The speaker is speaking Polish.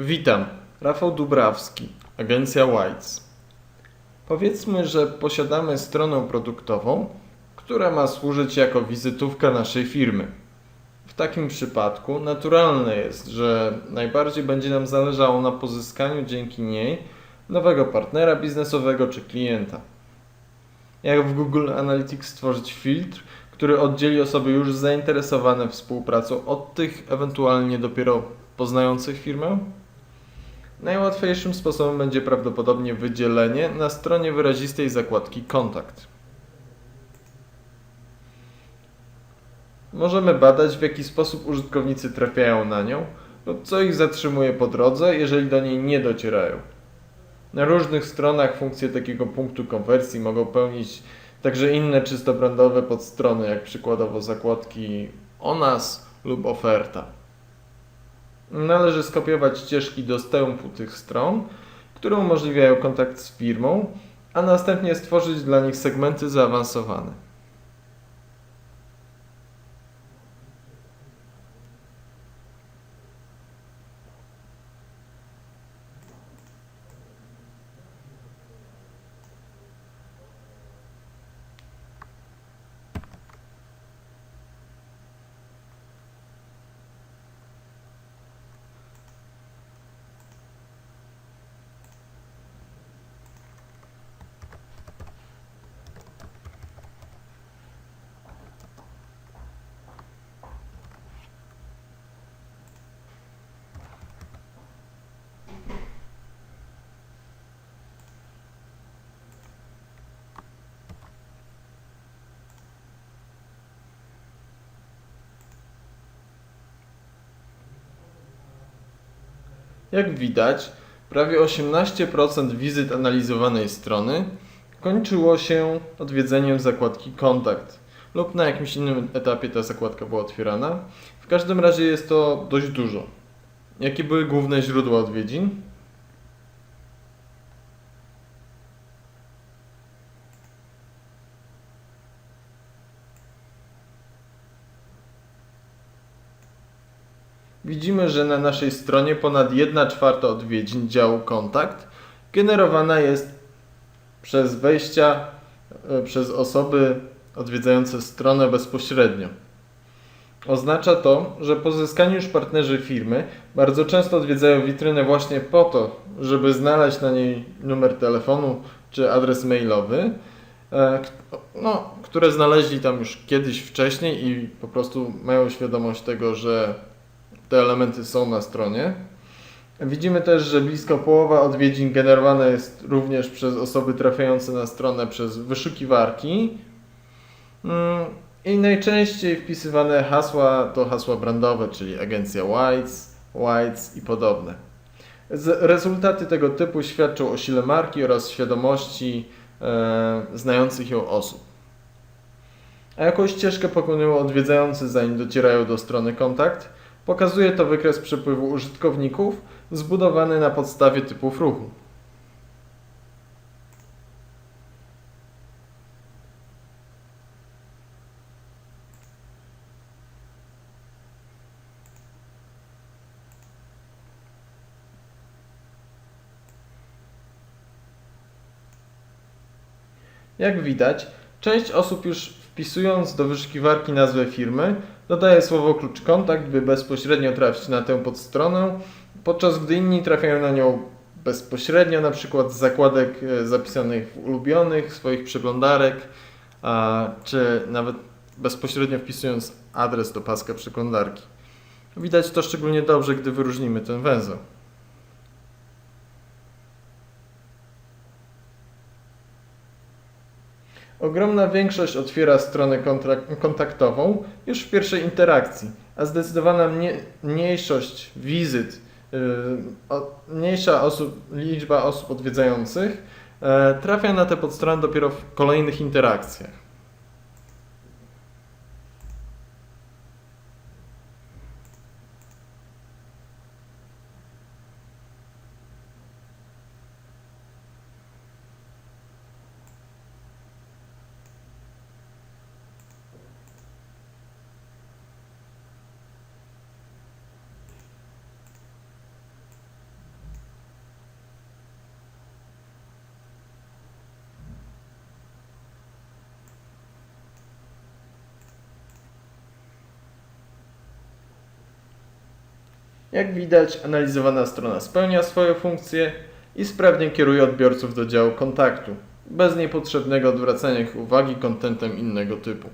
Witam, Rafał Dubrawski, agencja Whites. Powiedzmy, że posiadamy stronę produktową, która ma służyć jako wizytówka naszej firmy. W takim przypadku naturalne jest, że najbardziej będzie nam zależało na pozyskaniu dzięki niej nowego partnera biznesowego czy klienta. Jak w Google Analytics stworzyć filtr, który oddzieli osoby już zainteresowane współpracą od tych ewentualnie dopiero poznających firmę? Najłatwiejszym sposobem będzie prawdopodobnie wydzielenie na stronie wyrazistej zakładki Kontakt. Możemy badać, w jaki sposób użytkownicy trafiają na nią lub co ich zatrzymuje po drodze, jeżeli do niej nie docierają. Na różnych stronach funkcje takiego punktu konwersji mogą pełnić także inne czysto brandowe podstrony, jak przykładowo zakładki o nas lub oferta. Należy skopiować ścieżki dostępu tych stron, które umożliwiają kontakt z firmą, a następnie stworzyć dla nich segmenty zaawansowane. Jak widać, prawie 18% wizyt analizowanej strony kończyło się odwiedzeniem zakładki Kontakt lub na jakimś innym etapie ta zakładka była otwierana. W każdym razie jest to dość dużo. Jakie były główne źródła odwiedzin? Widzimy, że na naszej stronie ponad 1 czwarta odwiedzin działu kontakt generowana jest przez wejścia e, przez osoby odwiedzające stronę bezpośrednio. Oznacza to, że pozyskani już partnerzy firmy bardzo często odwiedzają witrynę właśnie po to, żeby znaleźć na niej numer telefonu czy adres mailowy, e, no, które znaleźli tam już kiedyś wcześniej i po prostu mają świadomość tego, że te elementy są na stronie. Widzimy też, że blisko połowa odwiedzin generowana jest również przez osoby trafiające na stronę przez wyszukiwarki. Mm, I najczęściej wpisywane hasła to hasła brandowe, czyli agencja Whites, Whites i podobne. Rezultaty tego typu świadczą o sile marki oraz świadomości e, znających ją osób. A jaką ścieżkę pokonują odwiedzający zanim docierają do strony kontakt? Pokazuje to wykres przepływu użytkowników zbudowany na podstawie typów ruchu. Jak widać, część osób już wpisując do wyszukiwarki nazwę firmy, dodaje słowo klucz kontakt, by bezpośrednio trafić na tę podstronę, podczas gdy inni trafiają na nią bezpośrednio, na przykład z zakładek e, zapisanych w ulubionych, swoich przeglądarek, czy nawet bezpośrednio wpisując adres do paska przeglądarki. Widać to szczególnie dobrze, gdy wyróżnimy ten węzeł. Ogromna większość otwiera stronę kontaktową już w pierwszej interakcji, a zdecydowana mnie- mniejszość wizyt, yy, mniejsza osób, liczba osób odwiedzających e, trafia na tę podstronę dopiero w kolejnych interakcjach. Jak widać, analizowana strona spełnia swoją funkcję i sprawnie kieruje odbiorców do działu kontaktu, bez niepotrzebnego odwracania ich uwagi kontentem innego typu.